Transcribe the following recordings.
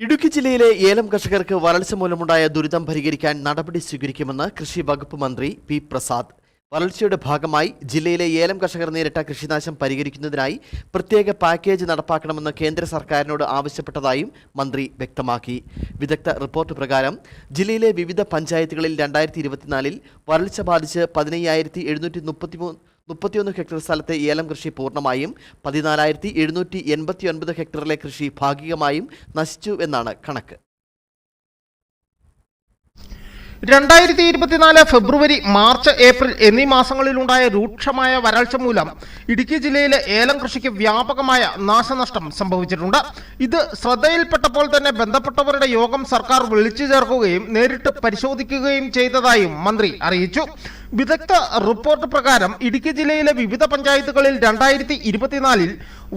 ഇടുക്കി ജില്ലയിലെ ഏലം കർഷകർക്ക് വരൾച്ച മൂലമുണ്ടായ ദുരിതം പരിഹരിക്കാൻ നടപടി സ്വീകരിക്കുമെന്ന് കൃഷി വകുപ്പ് മന്ത്രി പി പ്രസാദ്. വരൾച്ചയുടെ ഭാഗമായി ജില്ലയിലെ ഏലം കർഷകർ നേരിട്ട കൃഷിനാശം പരിഹരിക്കുന്നതിനായി പ്രത്യേക പാക്കേജ് നടപ്പാക്കണമെന്ന് കേന്ദ്ര സർക്കാരിനോട് ആവശ്യപ്പെട്ടതായും മന്ത്രി വ്യക്തമാക്കി. വിദഗ്ധ റിപ്പോർട്ട് പ്രകാരം ജില്ലയിലെ വിവിധ പഞ്ചായത്തുകളിൽ രണ്ടായിരത്തി ഇരുപത്തിനാലിൽ വരൾച്ച ബാധിച്ച് പതിനയ്യായിരത്തി എഴുന്നൂറ്റി മുപ്പത്തിമൂന്ന് മുപ്പത്തിയൊന്ന് ഹെക്ടർ സ്ഥലത്തെ ഏലം കൃഷി പൂർണമായും പതിനാലായിരത്തി എഴുന്നൂറ്റി എൺപത്തി ഒൻപത് ഹെക്ടറിലെ കൃഷി ഭാഗികമായും നശിച്ചു എന്നാണ് കണക്ക്. രണ്ടായിരത്തി ഇരുപത്തിനാല് ഫെബ്രുവരി മാർച്ച് ഏപ്രിൽ എന്നീ മാസങ്ങളിലുണ്ടായ രൂക്ഷമായ വരൾച്ച മൂലം ഇടുക്കി ജില്ലയിലെ ഏലം കൃഷിക്ക് വ്യാപകമായ നാശനഷ്ടം സംഭവിച്ചിട്ടുണ്ട്. ഇത് ശ്രദ്ധയിൽപ്പെട്ടപ്പോൾ തന്നെ ബന്ധപ്പെട്ടവരുടെ യോഗം സർക്കാർ വിളിച്ചു ചേർക്കുകയും നേരിട്ട് പരിശോധിക്കുകയും ചെയ്തതായും മന്ത്രി അറിയിച്ചു. വിദഗ്ധ റിപ്പോർട്ട് പ്രകാരം ഇടുക്കി ജില്ലയിലെ വിവിധ പഞ്ചായത്തുകളിൽ രണ്ടായിരത്തി ഇരുപത്തിനാലിൽ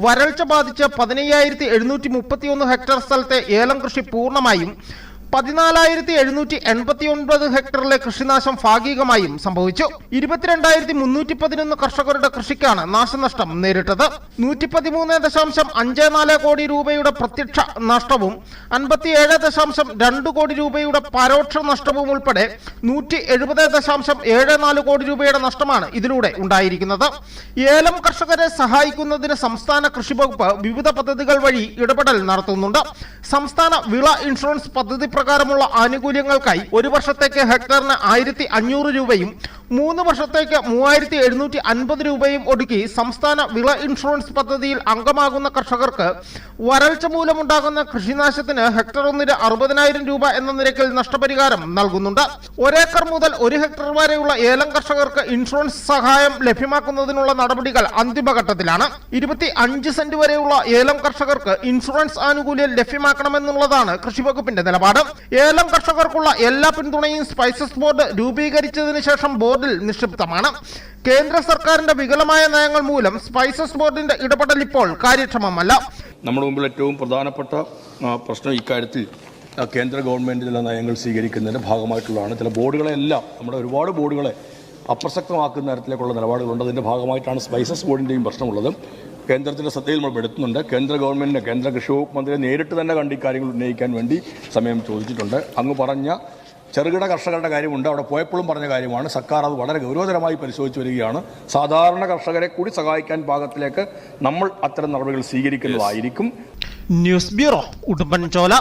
വരൾച്ച ബാധിച്ച് പതിനയ്യായിരത്തി എഴുന്നൂറ്റി മുപ്പത്തിയൊന്ന് ഹെക്ടർ സ്ഥലത്തെ ഏലം കൃഷി പൂർണമായും പതിനാലായിരത്തി എഴുന്നൂറ്റി എൺപത്തി ഒൻപത് ഹെക്ടറിലെ കൃഷിനാശം ഭാഗികമായും സംഭവിച്ചു. ഇരുപത്തിരണ്ടായിരത്തി മുന്നൂറ്റി പതിനൊന്ന് കർഷകരുടെ കൃഷിക്കാണ് നാശനഷ്ടം നേരിട്ടത്. നൂറ്റി പതിമൂന്ന് ദശാംശം അഞ്ച് നാല് കോടി രൂപയുടെ പ്രത്യക്ഷ നഷ്ടവും അൻപത്തിയേഴ് ദശാംശം രണ്ട് കോടി രൂപയുടെ പരോക്ഷ നഷ്ടവും ഉൾപ്പെടെ നൂറ്റി എഴുപത് ദശാംശം ഏഴ് നാല് കോടി രൂപയുടെ നഷ്ടമാണ് ഇതിലൂടെ ഉണ്ടായിരിക്കുന്നത്. ഏലം കർഷകരെ സഹായിക്കുന്നതിന് സംസ്ഥാന കൃഷി വകുപ്പ് വിവിധ പദ്ധതികൾ വഴി ഇടപെടൽ നടത്തുന്നുണ്ട്. സംസ്ഥാന വിള ഇൻഷുറൻസ് പദ്ധതി പ്രകാരമുള്ള ആനുകൂല്യങ്ങൾക്കായി ഒരു വർഷത്തേക്ക് ഹെക്ടറിന് ആയിരത്തി രൂപയും മൂന്ന് വർഷത്തേക്ക് മൂവായിരത്തി എഴുന്നൂറ്റി അൻപത് രൂപയും ഒടുക്കി സംസ്ഥാന വിള ഇൻഷുറൻസ് പദ്ധതിയിൽ അംഗമാകുന്ന കർഷകർക്ക് വരൾച്ച മൂലമുണ്ടാകുന്ന കൃഷിനാശത്തിന് ഹെക്ടർ ഒന്നിന് അറുപതിനായിരം രൂപ എന്ന നിരക്കിൽ നഷ്ടപരിഹാരം നൽകുന്നുണ്ട്. ഒരേക്കർ മുതൽ ഒരു ഹെക്ടർ വരെയുള്ള ഏലം കർഷകർക്ക് ഇൻഷുറൻസ് സഹായം ലഭ്യമാക്കുന്നതിനുള്ള നടപടികൾ അന്തിമഘട്ടത്തിലാണ്. ഇരുപത്തി അഞ്ച് സെന്റ് വരെയുള്ള ഏലം കർഷകർക്ക് ഇൻഷുറൻസ് ആനുകൂല്യം ലഭ്യമാക്കണമെന്നുള്ളതാണ് കൃഷി വകുപ്പിന്റെ നിലപാട്. ഏലം കർഷകർക്കുള്ള എല്ലാ പിന്തുണയും സ്പൈസസ് ബോർഡ് രൂപീകരിച്ചതിന് ശേഷം ബോർഡിൽ നിക്ഷിപ്തമാണ്. കേന്ദ്ര സർക്കാരിന്റെ വികലമായ നയങ്ങൾ മൂലം സ്പൈസസ് ബോർഡിന്റെ ഇടപെടൽ ഇപ്പോൾ കാര്യക്ഷമമല്ല. നമ്മുടെ മുമ്പിൽ ഏറ്റവും പ്രധാനപ്പെട്ട പ്രശ്നം ഇക്കാര്യത്തിൽ കേന്ദ്ര ഗവൺമെന്റ് ചില നയങ്ങൾ സ്വീകരിക്കുന്നതിന്റെ ഭാഗമായിട്ടുള്ളതാണ്. ചില ബോർഡുകളെല്ലാം നമ്മുടെ ഒരുപാട് ബോർഡുകളെ അപ്രസക്തമാക്കുന്ന തരത്തിലേക്കുള്ള നിലപാടുകളുണ്ട്. അതിന്റെ ഭാഗമായിട്ടാണ് സ്പൈസസ് ബോർഡിന്റെയും പ്രശ്നമുള്ളത്. കേന്ദ്രത്തിന്റെ ശ്രദ്ധയിൽ നമ്മൾ പെടുത്തുന്നുണ്ട്. കേന്ദ്ര ഗവൺമെന്റിനെ കേന്ദ്ര കൃഷി വകുപ്പ് മന്ത്രിയെ നേരിട്ട് തന്നെ കണ്ട് ഇക്കാര്യങ്ങൾ ഉന്നയിക്കാൻ വേണ്ടി സമയം ചോദിച്ചിട്ടുണ്ട്. അങ്ങ് പറഞ്ഞ ചെറുകിട കർഷകരുടെ കാര്യമുണ്ട്. അവിടെ പോയപ്പോഴും പറഞ്ഞ കാര്യമാണ്. സർക്കാർ അത് വളരെ ഗൗരവതരമായി പരിശോധിച്ച് വരികയാണ്. സാധാരണ കർഷകരെ കൂടി സഹായിക്കാൻ പാകത്തിലേക്ക് നമ്മൾ അത്തരം നടപടികൾ സ്വീകരിക്കുന്നതായിരിക്കും. News bureau Udumbanchola.